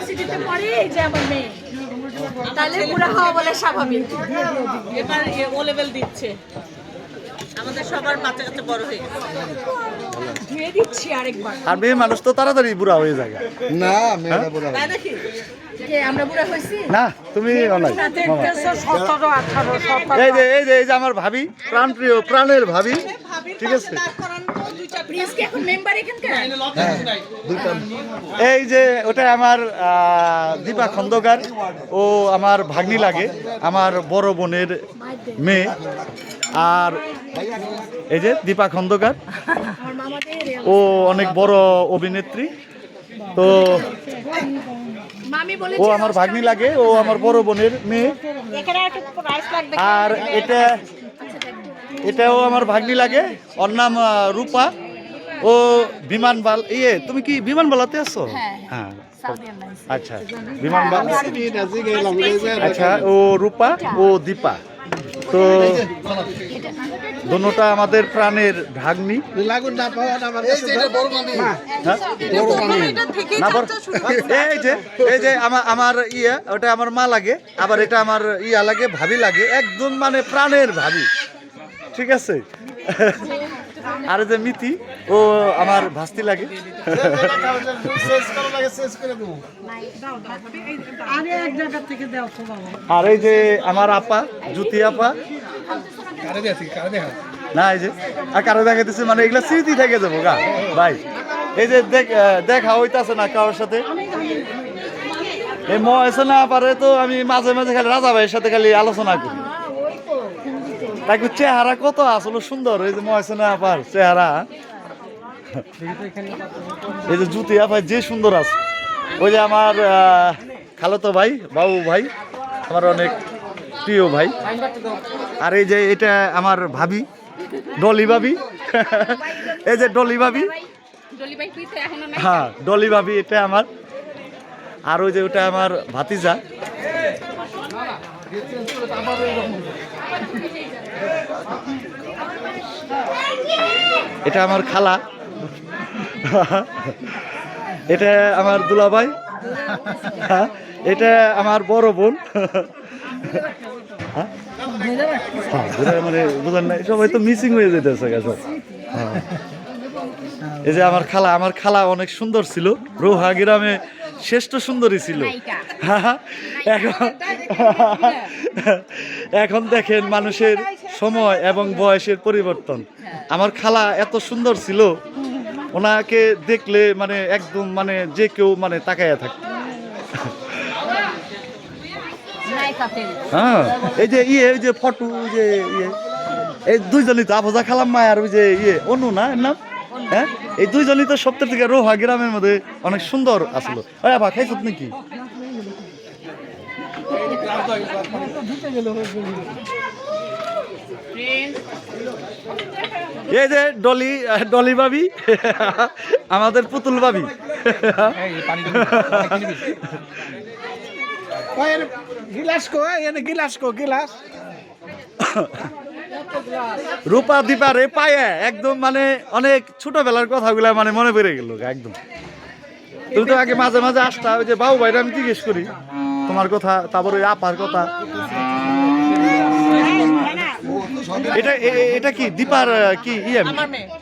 ভার্সিটিতে পড়ে এই যে আমার মেয়ে। তাহলে বুড়া হওয়া বলে স্বাভাবিক। এবার ও লেভেল দিচ্ছে। আমাদের সবার বাচ্চা কাচ্চা বড় হয়ে ধুয়ে দিচ্ছি আরেকবার। আর মেয়ে মানুষ তো তাড়াতাড়ি বুড়া হয়ে যায়। না মেয়েরা বুড়া তাই নাকি যে আমরা বুড়া হয়েছি? না তুমি অনাই সতেরো আঠারো এই যে এই যে এই যে আমার ভাবি প্রাণ প্রিয় প্রাণের ভাবি। ঠিক আছে। প্রিন্স কি এখন মেম্বার এখানকার? দুইটা। এই যে ওটা আমার দীপা খন্দকার। ও আমার ভাগ্নি লাগে আমার বড় বোনের মেয়ে। আর এই যে দীপা খন্দকার ও অনেক বড় অভিনেত্রী। তো ও আমার ভাগ্নি লাগে ও আমার বড় বোনের মেয়ে। আর এটা এটাও আমার ভাগ্নি লাগে। ওর নাম রূপা। ও বিমান বাল ইয়ে তুমি কি বিমান বালাতে আছো? হ্যাঁ আচ্ছা বিমান বালা রাজি গেলাম আচ্ছা ও রূপা ও দীপা। তো দোনোটা আমাদের প্রাণের ভাগ্নি। হ্যাঁ? এই যে এই যে আমার আমার ইয়ে ওটা আমার মা লাগে। আবার এটা আমার ইয়া লাগে ভাবি লাগে। একদম মানে প্রাণের ভাবি। ঠিক আছে? আর যে মিতি, ও আমার ভাস্তি লাগে। আর এই যে আমার আপা, জ্যোতি আপা। না, এই যে, আর কারও দেখাইতেছে মানে এগুলা স্মৃতি থেকে যাব, গা। ভাই, এই যে দেখ হইতাছে না কারোর সাথে? এই মহেছে না পারে তো আমি মাঝে মাঝে খালি রাজা ভাইয়ের সাথে খালি আলোচনা করি। তাকে চেহারা কত আসলে সুন্দর এই যে মহেছে না পার চেহারা এই যে জুতি আপায় যে সুন্দর আছে। ওই যে আমার খালাতো ভাই বাবু ভাই আমার অনেক প্রিয় ভাই। আর এই যে এটা আমার ভাবি ডলি ভাবি এই যে ডলি ভাবি। হ্যাঁ ডলি ভাবি এটা আমার। আর ওই যে ওটা আমার ভাতিজা। এটা আমার খালা। এটা আমার দুলাভাই। এটা আমার বড় বোন। মানে বুঝলেন না সবাই তো মিসিং হয়ে যেতেছে গেছে। এই যে আমার খালা আমার খালা অনেক সুন্দর ছিল। রোহা গ্রামে শ্রেষ্ঠ সুন্দরী ছিল। এখন এখন দেখেন মানুষের সময় এবং বয়সের পরিবর্তন। আমার খালা এত সুন্দর ছিল ওনাকে দেখলে মানে একদম মানে যে কেউ মানে তাকাইয়া থাকতো। হ্যাঁ এই যে ইয়ে ওই যে ফটো যে ইয়ে। এই দুইজনই তো আফজা খালাম মায়ের ওই যে ইয়ে অনু না এর নাম? হ্যাঁ? এই দুইজনই তো সপ্তাহ থেকে রোহা গ্রামের মধ্যে অনেক সুন্দর আসলো। ওই আবার খাইছত নাকি? এই যে ডলি ডলি ভাবি, আমাদের পুতুল ভাবি। গিলাস কো এনে গিলাস কো, গিলাস। রূপা দীপা রে পায়ে একদম মানে অনেক ছোটবেলার কথাগুলো মানে মনে পড়ে গেল একদম। তুমি তো আগে মাঝে মাঝে আসতা ওই যে বাবু ভাইরা আমি জিজ্ঞেস করি তোমার কথা তারপর ওই আপার কথা। এটা এ- এ- এটা কি দীপার কি ইয়ে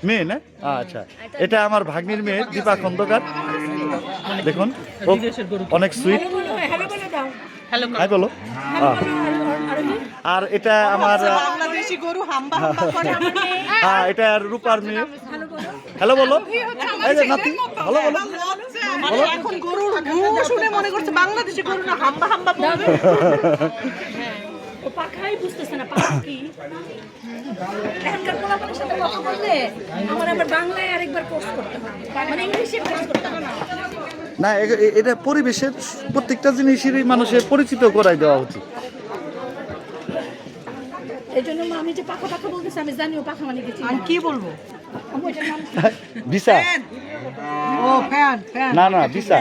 মেয়ে। না? আচ্ছা এটা আমার ভাগ্নির মেয়ে দীপা খন্দকার। দেখুন অনেক সুইট হ্যালো হাই বলো আর এটা আমার গরু হাম্বা হাম্বা করে হ্যাঁ এটা আর রূপার মেয়ে। হ্যালো বলো। এই যে নাতি ভালো বলো। মানে এখন গরুর ঘু শুনে মনে করছে বাংলাদেশি গরু না হাম্বা হাম্বা বলবে। ও পাখাই বুঝতেছে না পাখা কি? এখনকার পোলাপানের সাথে কথা বললে আমার আবার বাংলায় আরেকবার কোর্স করতে হবে। মানে ইংলিশে কোর্স করতে হবে না এ- এ- এটা পরিবেশের প্রত্যেকটা জিনিসেরই মানুষের পরিচিত করাই দেওয়া উচিত। এই জন্য আমি যে পাখা পাখা বলতেছি আমি জানিও পাখা মানে গেছি আমি কি বলব? আমি ওইটার নাম ভিসা ও ফ্যান ফ্যান। না না ভিসা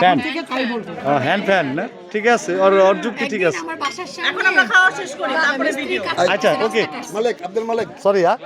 ফ্যান। ঠিক আছে তাই বলব। হ্যান্ড ফ্যান না? ঠিক আছে আর ওর যুক্তি ঠিক আছে। আমার বাসার সামনে এখন আমরা খাওয়া শেষ করি তারপরে ভিডিও আচ্ছা ওকে মালিক আব্দুল মালিক। সরি হ্যাঁ?